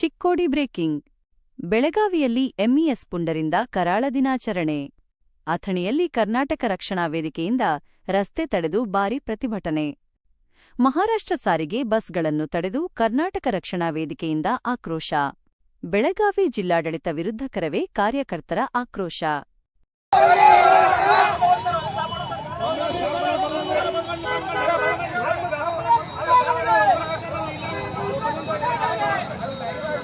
Chikkodi breaking. ಬೆಳಗಾವಿಯಲ್ಲಿ MES ಪುಂಡರಿಂದ ಕರಾಳ ದಿನಾಚರಣೆ. ಅಥಣಿಯಲ್ಲಿ ಕರ್ನಾಟಕ ರಕ್ಷಣಾ ವೇದಿಕೆಯಿಂದ ರಸ್ತೆ ತಡೆದು ಭಾರಿ ಪ್ರತಿಭಟನೆ. ಮಹಾರಾಷ್ಟ್ರ ಸಾರಿಗೆ ಬಸ್ಗಳನ್ನು ತಡೆದು ಕರ್ನಾಟಕ ರಕ್ಷಣಾ ವೇದಿಕೆಯಿಂದ ಆಕ್ರೋಶ. ಬೆಳಗಾವಿ ಜಿಲ್ಲಾಡಳಿತ ವಿರುದ್ಧ ಕರವೇ ಕಾರ್ಯಕರ್ತರ ಆಕ್ರೋಶ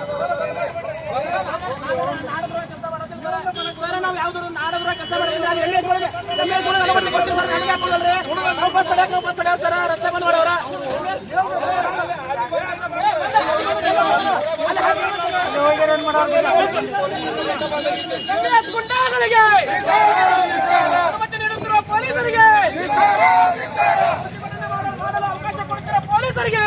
ಸರ್ ನಾವು ಯಾವ್ದಾದ್ರು ನಾಡದ್ರ ಕೆಲಸ ಮಾಡಿದ್ರೆ ಅಲ್ಲಿ ಎಲ್ಲಿ ಎಲ್ಲಿ ಎಲ್ಲಿ ಎಲ್ಲಿ ಅನುಮತಿ ಕೊಡ್ತೀವಿ ಸರ್ ನನಗೆ ಹಾಕೋದಲ್ರಿ ನಾವು ಬಸ್ ತಡೆಯಕ್ಕೆ ನಾವು ರಸ್ತೆ ಬಂದ್ ಗುಂಡಾಗಳಿಗೆ ನೀಡುತ್ತಿರುವ ಪೊಲೀಸರಿಗೆ. ಅವಕಾಶ ಪೊಲೀಸರಿಗೆ.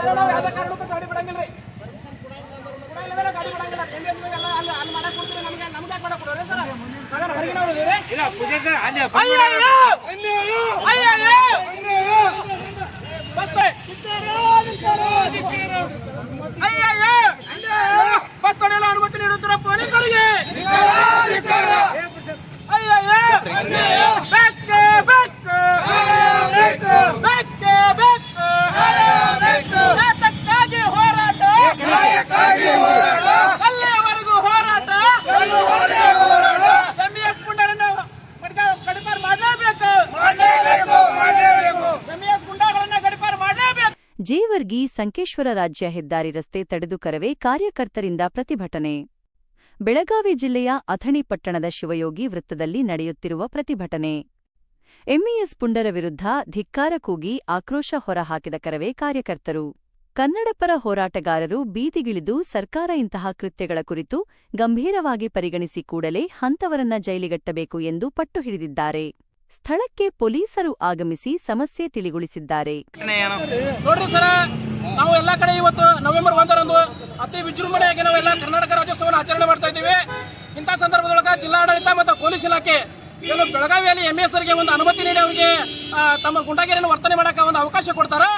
ಬಿಡಂಗಿಲ್ಲ ಸರ್ ನಾವು ಯಾವುದೇ ಕಾರಣಕ್ಕೂ ಗಾಡಿ ಬಿಡಂಗಿಲ್ಲ ರೀ ಬಿಡಂಗಿಲ್ಲ ಗಾಡಿ ಬಿಡಂಗಿಲ್ಲ ಎಲ್ಲಿ ಎಲ್ಲ ಅಲ್ಲಿ ಅಲ್ಲಿ ಮಾಡಕ್ ಕೊಡ್ತೀರಿ ನಮ್ಗೆ ನಮ್ಗೆ ಯಾಕೆ ಮಾಡಕ್ ಕೊಡೋರಿ ಸರ್ ಮಗನ ಹೊರಗಿನ ಹೋಗಿದ್ದೀರಿ ಅಯ್ಯಯ್ಯೋ ಅಯ್ಯಯ್ಯೋ ಬಸ್ ಅಯ್ಯಯ್ಯೋ ಬಸ್ ತಡೆಯಲು ಅನುಮತಿ ನೀಡುತ್ತಿರುವ ಪೊಲೀಸರಿಗೆ ಜೇವರ್ಗಿ ಸಂಕೇಶ್ವರ ರಾಜ್ಯ ಹೆದ್ದಾರಿ ರಸ್ತೆ ತಡೆದು ಕರವೇ ಕಾರ್ಯಕರ್ತರಿಂದ ಪ್ರತಿಭಟನೆ. ಬೆಳಗಾವಿ ಜಿಲ್ಲೆಯ ಅಥಣಿ ಪಟ್ಟಣದ ಶಿವಯೋಗಿ ವೃತ್ತದಲ್ಲಿ ನಡೆಯುತ್ತಿರುವ ಪ್ರತಿಭಟನೆ. ಎಂಇಎಸ್ ಪುಂಡರ ವಿರುದ್ಧ ಧಿಕ್ಕಾರ ಕೂಗಿ ಆಕ್ರೋಶ ಹೊರಹಾಕಿದ ಕರವೇ ಕಾರ್ಯಕರ್ತರು. ಕನ್ನಡಪರ ಹೋರಾಟಗಾರರು ಬೀದಿಗಿಳಿದು ಸರ್ಕಾರ ಇಂತಹ ಕೃತ್ಯಗಳ ಕುರಿತು ಗಂಭೀರವಾಗಿ ಪರಿಗಣಿಸಿ ಕೂಡಲೇ ಹಂತವರನ್ನ ಜೈಲಿಗಟ್ಟಬೇಕು ಎಂದು ಪಟ್ಟು ಹಿಡಿದಿದ್ದಾರೆ. ಸ್ಥಳಕ್ಕೆ ಪೊಲೀಸರು ಆಗಮಿಸಿ ಸಮಸ್ಯೆ ತಿಳಿಗೊಳಿಸಿದ್ದಾರೆ. ನೋಡ್ರಿ ಸರ, ನಾವು ಎಲ್ಲಾ ಕಡೆ ಇವತ್ತು ನವೆಂಬರ್ ಒಂದರಂದು ಅತಿ ವಿಜೃಂಭಣೆಯಾಗಿ ನಾವು ಎಲ್ಲ ಕರ್ನಾಟಕ ರಾಜ್ಯೋತ್ಸವವನ್ನು ಆಚರಣೆ ಮಾಡ್ತಾ ಇದ್ದೀವಿ. ಇಂಥ ಸಂದರ್ಭದೊಳಗ ಜಿಲ್ಲಾಡಳಿತ ಮತ್ತು ಪೊಲೀಸ್ ಇಲಾಖೆ ಕೆಲವು ಬೆಳಗಾವಿಯಲ್ಲಿ ಎಂಎಸ್ ಅವರಿಗೆ ಒಂದು ಅನುಮತಿ ನೀಡಿ ಅವರಿಗೆ ತಮ್ಮ ಗುಂಡಾಗಿರಿಯನ್ನು ವರ್ತನೆ ಮಾಡಕ್ಕೆ ಒಂದು ಅವಕಾಶ ಕೊಡ್ತಾರೆ.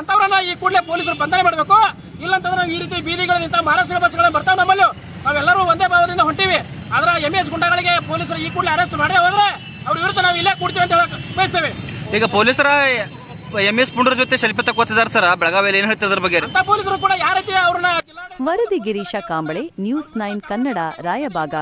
ಅಂತವ್ರನ್ನ ಈ ಕೂಡಲೇ ಪೊಲೀಸರು ಬಂಧನೆ ಮಾಡಬೇಕು. ಇಲ್ಲಂತಂದ್ರೆ ನಾವು ಈ ರೀತಿ ಬೀದಿಗಳಲ್ಲಿ ಇಂಥ ಮಹಾರಾಷ್ಟ್ರ ಬಸ್ಗಳು ಬರ್ತಾವೆ ನಮ್ಮಲ್ಲೂ. ನಾವೆಲ್ಲರೂ ಒಂದೇ ಭಾವದಿಂದ ಹೊಂಟಿವಿ. ಆದ್ರೆ ಎಂಎಸ್ ಗುಂಡಾಗಳಿಗೆ ಪೊಲೀಸರು ಈ ಕೂಡಲೇ ಅರೆಸ್ಟ್ ಮಾಡಿ ಹೋದ್ರೆ ಅವ್ರ ವಿರುದ್ಧ ನಾವು ಇಲ್ಲೇ ಕೊಡ್ತೀವಿ ಅಂತ ಹೇಳಕ್ ಬಯಸ್ತೇವೆ. ಈಗ ಪೊಲೀಸರ ಎಂ ಎಸ್ ಪುಂಡ್ರ ಜೊತೆ ಸೆಲ್ಫಿ ತಗೋತಿದಾರೆ ಸರ್ ಬೆಳಗಾವಿಯಲ್ಲಿ ಏನ್ ಹೇಳ್ತಿದ್ರ ಬಗ್ಗೆ? ಅಂತ ಪೊಲೀಸರು ಕೂಡ ಯಾವ ರೀತಿ ಅವ್ರನ್ನ ವರದಿ ಗಿರೀಶ ಕಾಂಬಳೆ ನ್ಯೂಸ್ ನೈನ್ ಕನ್ನಡ ರಾಯಬಾಗ